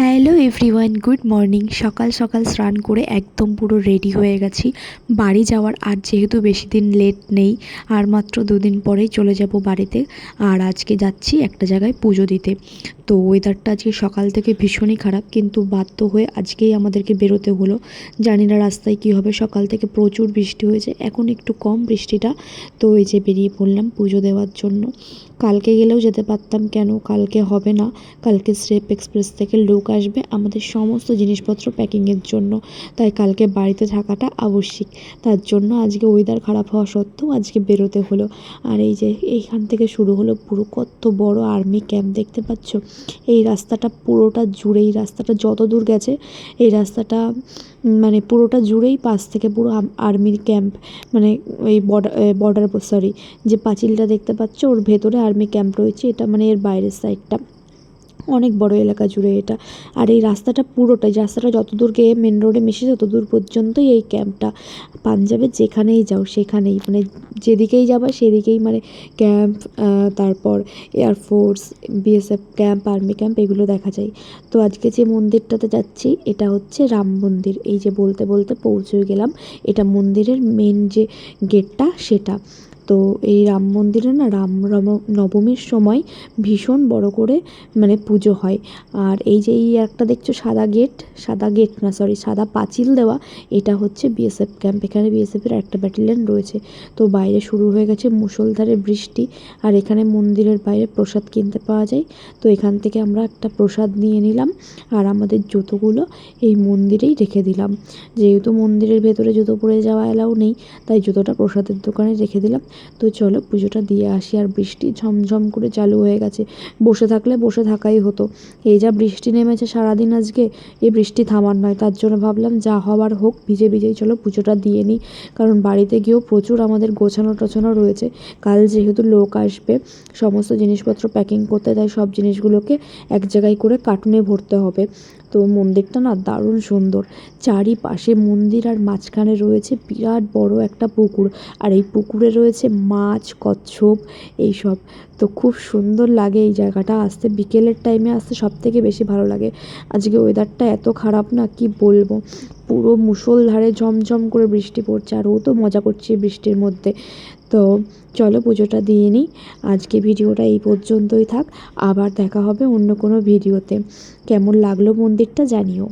Hello everyone, good morning. সকাল সকাল স্নান করে একদম পুরো রেডি হয়ে গেছি। বাড়ি যাওয়ার আর যেহেতু বেশি দিন লেট নেই, আর মাত্র দুদিন পরেই চলে যাব বাড়িতে। আর আজকে যাচ্ছি একটা জায়গায় পুজো দিতে। তো ওয়েদারটা আজকে সকাল থেকে ভীষণই খারাপ, কিন্তু বাধ্য হয়ে আজকেই আমাদেরকে বেরোতে হলো। জানি না রাস্তায় কী হবে, সকাল থেকে প্রচুর বৃষ্টি হয়েছে, এখন একটু কম বৃষ্টিটা। তো এই যে বেরিয়ে পড়লাম পুজো দেওয়ার জন্য। কালকে গেলেও যেতে পারতাম কেন, কালকে হবে না। কালকে স্রেপ এক্সপ্রেস থেকে লোক আসবে আমাদের সমস্ত জিনিসপত্র প্যাকিংয়ের জন্য। তাই কালকে বাড়িতে থাকাটা আবশ্যিক। তার জন্য আজকে ওয়েদার খারাপ হওয়া সত্ত্বেও আজকে বেরোতে হলো। আর এই যে এইখান থেকে শুরু হলো পুরো কত বড় আর্মি ক্যাম্প দেখতে পাচ্ছ? এই রাস্তাটা পুরোটা জুড়েই, রাস্তাটা যত দূর গেছে, এই রাস্তাটা মানে পুরোটা জুড়েই পাশ থেকে পুরো আর্মির ক্যাম্প মানে ওই বর্ডার বর্ডার সরি যে পাঁচিলটা দেখতে পাচ্ছ, ওর ভেতরে আর্মি ক্যাম্প রয়েছে, এটা মানে এর বাইরের সাইডটা অনেক বড় এলাকা জুড়ে এটা। আর এই রাস্তাটা পুরোটাই রাস্তাটা যত দূর গিয়ে মেন রোডে মিশে তত দূর পর্যন্তই এই ক্যাম্পটা পাঞ্জাবে যেখানেই যাও, সেখানেই মানে যেদিকেই যাবা, সেদিকেই মানে ক্যাম্প তারপর air force BSF camp army camp এগুলো দেখা যায়। তো আজকে যে মন্দিরটাতে যাচ্ছি, এটা হচ্ছে রাম মন্দির। এই যে বলতে বলতে পৌঁছে গেলাম, এটা মন্দিরের মেন যে গেটটা সেটা। তো এই রাম মন্দিরে না রাম নবমীর সময় ভীষণ বড় করে মানে পুজো হয়। আর এই যে এই একটা দেখছ সাদা গেট সাদা গেট না সরি সাদা পাঁচিল দেওয়া, এটা হচ্ছে বিএসএফ ক্যাম্প এখানে বিএসএফের একটা ব্যাটালিয়ান রয়েছে। তো বাইরে শুরু হয়ে গেছে মুসলধারে বৃষ্টি, আর এখানে মন্দিরের বাইরে প্রসাদ কিনতে পাওয়া যায়। তো এখান থেকে আমরা একটা প্রসাদ নিয়ে নিলাম, আর আমাদের জুতোগুলো এই মন্দিরেই রেখে দিলাম। যেহেতু মন্দিরের ভেতরে জুতো পরে যাওয়া এলাও নেই, তাই জুতোটা প্রসাদের দোকানে রেখে দিলাম। তো চলো পুজোটা দিয়ে আসি আর বৃষ্টি ঝমঝম করে চালু হয়ে গেছে। বসে থাকলে বসে থাকাই হতো। এই যা বৃষ্টি নেমেছে সারাদিন আজকে, এই বৃষ্টি থামার নয়। তার জন্য ভাবলাম যা হওয়ার হোক, ভিজে ভিজেই চলো পুজোটা দিয়ে নিই। কারণ বাড়িতে গিয়েও প্রচুর আমাদের গোছানো টোছানো রয়েছে। কাল যেহেতু লোক আসবে, সমস্ত জিনিসপত্র প্যাকিং করতে, তাই সব জিনিসগুলোকে এক জায়গায় করে কার্টুনে ভরতে হবে। তো মন্দিরটা না দারুণ সুন্দর। চারিপাশে মন্দির আর মাঝখানে রয়েছে বিরাট বড় একটা পুকুর। আর এই পুকুরে রয়েছে মাছ, কচ্ছপ এইসব। তো খুব সুন্দর লাগে এই জায়গাটা। আসতে বিকেলের টাইমে আসতে সব থেকে বেশি ভালো লাগে। আজকে ওয়েদারটা এত খারাপ না, কি বলব? পুরো মুষলধারে ঝমঝম করে বৃষ্টি পড়ছে, আর ও তো মজা করছে বৃষ্টির মধ্যে। তো চলো পুজোটা দিয়ে নিই। আজকে ভিডিওটা এই পর্যন্তই থাক। আবার দেখা হবে অন্য কোনো ভিডিওতে কেমন লাগল মন্দিরটা জানিও।